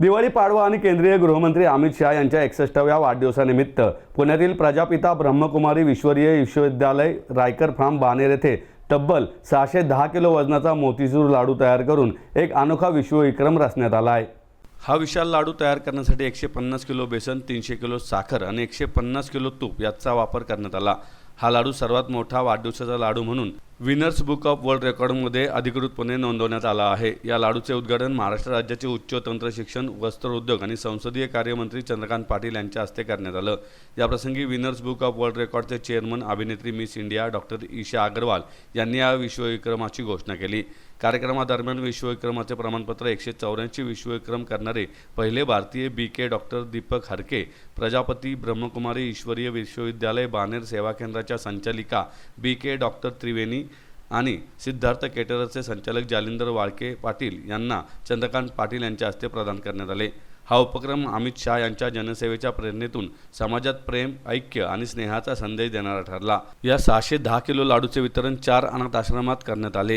दिवाळी पाडवा आणि केंद्रीय गृहमंत्री अमित शहा यांच्या एकसष्टाव्या वाढदिवसानिमित्त पुण्यातील प्रजापिता ब्रह्मकुमारी विश्वरीय विश्वविद्यालय रायकर फार्म बानेर येथे तब्बल सहाशे दहा किलो वजनाचा मोतीचूर लाडू तयार करून एक अनोखा विश्वविक्रम रचण्यात आला आहे. हा विशाल लाडू तयार करण्यासाठी एकशे पन्नास किलो बेसन तीनशे किलो साखर आणि एकशे पन्नास किलो तूप याचा वापर करण्यात आला. हा लाडू सर्वात मोठा वाढदिवसाचा लाडू म्हणून विनर्स बुक ऑफ वर्ल्ड रेकॉर्डमध्ये अधिकृतपणे नोंदवण्यात आला आहे. या लाडूचे उद्घाटन महाराष्ट्र राज्याचे उच्च तंत्र शिक्षण वस्त्र उद्योग आणि संसदीय कार्यमंत्री चंद्रकांत पाटील यांच्या हस्ते करण्यात आलं. याप्रसंगी विनर्स बुक ऑफ वर्ल्ड रेकॉर्डचे चेअरमन अभिनेत्री miss India doctor Esha Agarwal यांनी या विश्वविक्रमाची घोषणा केली. कार्यक्रमादरम्यान विश्वविक्रमाचे प्रमाणपत्र एकशे चौऱ्याऐंशी विश्वविक्रम करणारे पहिले भारतीय B K doctor Deepak Harke Prajapati Brahmakumari Ishwariya Vishwavidyalaya Baner सेवा केंद्राचे केंद्राच्या संचालिका बी के डॉक्टर त्रिवेणी आणि सिद्धार्थ केटरचे संचालक जालिंदर वाळके पाटील यांना चंद्रकांत पाटील यांच्या हस्ते प्रदान करण्यात आले. हा उपक्रम अमित शहा यांच्या जनसेवेच्या प्रेरणेतून समाजात प्रेम ऐक्य आणि स्नेहाचा संदेश देणारा ठरला. या सहाशे दहा किलो लाडूचे वितरण चार अनाथ आश्रमात करण्यात आले.